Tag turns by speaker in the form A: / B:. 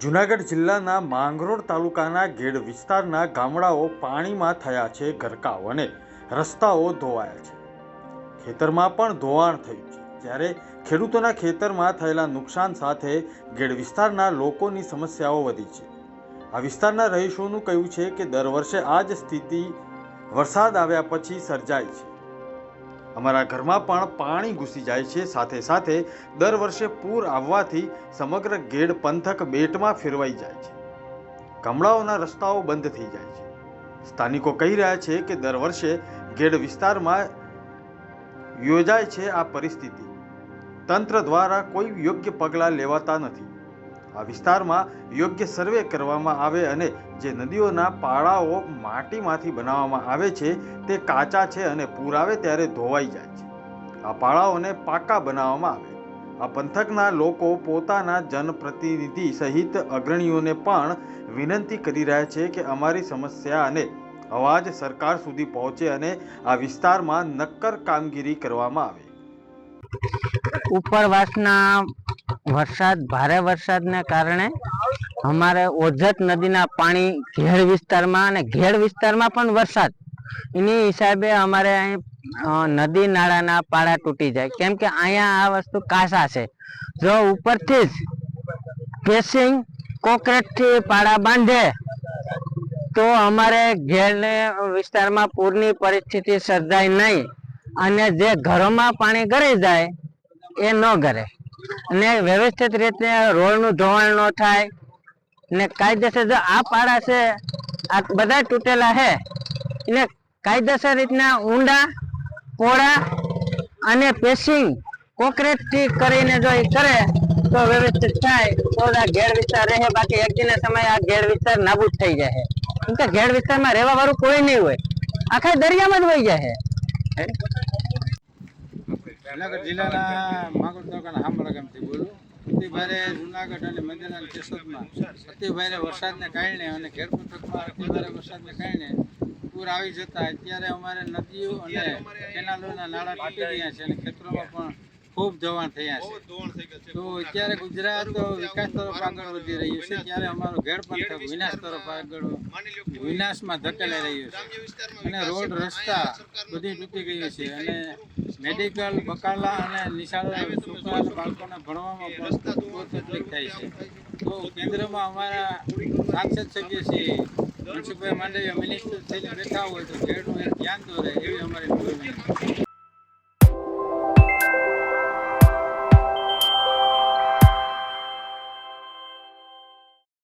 A: જૂનાગઢ જિલ્લાના માંગરોળ તાલુકાના ગેડ વિસ્તારના ગામડાઓ પાણીમાં થયા છે ગરકાવ અને રસ્તાઓ ધોવાયા છે. ખેતરમાં પણ ધોવાણ થયું છે. જ્યારે ખેડૂતોના ખેતરમાં થયેલા નુકસાન સાથે ગેડ વિસ્તારના લોકોની સમસ્યાઓ વધી છે. આ વિસ્તારના રહીશોનું કહેવું છે કે દર વર્ષે આ જ સ્થિતિ વરસાદ આવ્યા પછી સર્જાય છે. અમારા ઘરમાં પણ પાણી ઘૂસી જાય છે. સાથે સાથે દર વર્ષે પૂર આવવાથી સમગ્ર ગેડ પંથક બેટમાં ફેરવાઈ જાય છે. ગામડાઓના રસ્તાઓ બંધ થઈ જાય છે. સ્થાનિકો કહી રહ્યા છે કે દર વર્ષે ગેડ વિસ્તારમાં યોજાય છે આ પરિસ્થિતિ. તંત્ર દ્વારા કોઈ યોગ્ય પગલાં લેવાતા નથી. આ વિસ્તારમાં યોગ્ય સર્વે કરવામાં આવે અને જે નદીઓના પાળાઓ માટીમાંથી બનાવવામાં આવે છે, તે કાચા છે અને પૂર આવે ત્યારે ધોવાઈ જાય છે. આ પાળાઓને પાકા બનાવવામાં આવે. આ પંથકના લોકો પોતાના જનપ્રતિનિધિ સહિત અગ્રણીઓને પણ વિનંતી કરી રહ્યા છે કે અમારી સમસ્યા અને અવાજ સરકાર સુધી પહોંચે અને આ વિસ્તારમાં નક્કર કામગીરી કરવામાં આવે.
B: ઉપરવાસના વરસાદ, ભારે વરસાદને કારણે અમારે ઓજત નદીના પાણી ઘેડ વિસ્તારમાં અને ઘેડ વિસ્તારમાં પણ વરસાદ. એની હિસાબે અમારે અહીં નદી નાળાના પાળા તૂટી જાય. કેમ કે અહીંયા આ વસ્તુ કાસા છે. જો ઉપરથી જ પેસિંગ કોકરેટથી પાળા બાંધે, તો અમારે ઘેરને વિસ્તારમાં પૂરની પરિસ્થિતિ સર્જાય નહીં. અને જે ઘરોમાં પાણી ગળી જાય, એ ન ગરે અને વ્યવસ્થિત રીતે રોડનું ધોવાણ ન થાય. ને કાયદેસર જો આ પાડા છે, આ બધા તૂટેલા છે એને કાયદેસર રીતના ઊંડા, પોળા અને પેસિંગ કોન્ક્રીટથી કરીને જો એ કરે, તો વ્યવસ્થિત થાય. તો આ ઘેર વિસ્તાર રહે, બાકી દિને સમય આ ઘેર વિસ્તાર નાબૂદ થઈ જાય. કેમ કે ઘેર વિસ્તારમાં રહેવા વાળું કોઈ નહીં હોય. આખા દરિયામાં જ વહી જાય.
C: જુનાગઢ જિલ્લાના માંગરોળ તાલુકાના હામરા ગામથી બોલું. અતિભારે જુનાગઢ અને મંદિરના અને કેશોદમાં અતિ વરસાદને કારણે અને ઘેર પંથકમાં અતિભારે વરસાદને કારણે પૂર આવી જતા અત્યારે અમારે નદીઓ અને કેનાલોના નાળા તૂટી ગયા છે અને ખેતરોમાં પણ ખૂબ ધોવાણ થયા છે. તો અત્યારે ગુજરાત વિકાસ તરફ આગળ વધી રહ્યું છે ત્યારે અમારો ઘેર પંથક વિનાશ તરફ આગળ વિનાશમાં ધકેલાઈ રહ્યું છે. અને રોડ રસ્તા બધી તૂટી ગયું છે. અને મેડિકલ બકાલા અને નિશાળા છોકરા બાળકોને ભણવામાં પણ બહુ તકલીફ થાય છે. તો કેન્દ્રમાં અમારા સાંસદ સભ્ય છે મનસુખભાઈ માંડવીયા મિનિસ્ટર થઈને બેઠા હોય તો ખેડૂત ધ્યાન દોરે એવી અમારી